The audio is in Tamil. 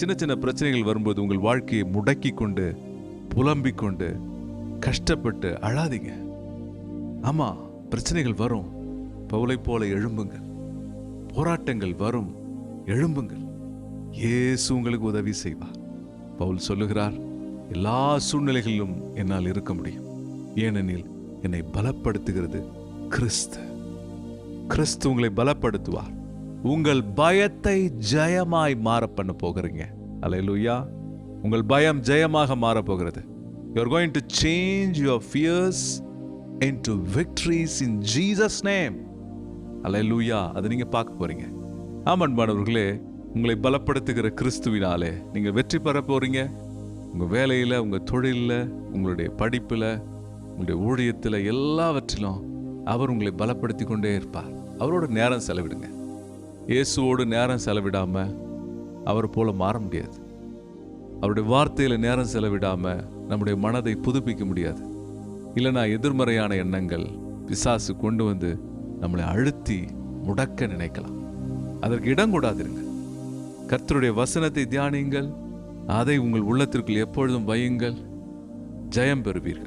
சின்ன சின்ன பிரச்சனைகள் வரும்போது உங்கள் வாழ்க்கையை முடக்கி கொண்டு புலம்பிக் கொண்டு கஷ்டப்பட்டு அழாதீங்க. ஆமா பிரச்சனைகள் வரும். பவுலை போல எழும்புங்கள். போராட்டங்கள் வரும். எழும்புங்கள். ஏசு உங்களுக்கு உதவி செய்வார். பவுல் சொல்லுகிறார் எல்லா சூழ்நிலைகளிலும் என்னால் இருக்க முடியும். ஏனெனில் என்னை பலப்படுத்துகிறது கிறிஸ்து. கிறிஸ்து உங்களை பலப்படுத்துவார். உங்கள் பயத்தை ஜெயமாய் மாற பண்ண போகிறீங்க. அலையலூயா உங்கள் பயம் ஜெயமாக மாற போகிறது you are going to change your fears into victories in Jesus name hallelujah அதை நீங்க பார்க்க போறீங்க. ஆமன்பானவர்களே உங்களை பலப்படுத்துகிற கிறிஸ்துவினாலே நீங்க வெற்றி பெற போறீங்க. உங்க வேலையில உங்க தொழில்ல உங்களுடைய படிப்புல உங்களுடைய ஊழியத்தில் எல்லாவற்றிலும் அவர் உங்களை பலப்படுத்தி கொண்டே இருப்பார். அவரோட நேரம் செலவிடுங்க. இயேசுவோடு நேரம் செலவிடாமல் அவர் போல மாற முடியாது. அவருடைய வார்த்தையில் நேரம் செலவிடாமல் நம்முடைய மனதை புதுப்பிக்க முடியாது. இல்லைனா எதிர்மறையான எண்ணங்கள் பிசாசு கொண்டு வந்து நம்மளை அழுத்தி முடக்க நினைக்கலாம். அதற்கு இடம் கூடாதிருங்க. கர்த்தருடைய வசனத்தை தியானியுங்கள். அதை உங்கள் உள்ளத்திற்குள் எப்பொழுதும் வையுங்கள். ஜெயம் பெறுவீர்கள்.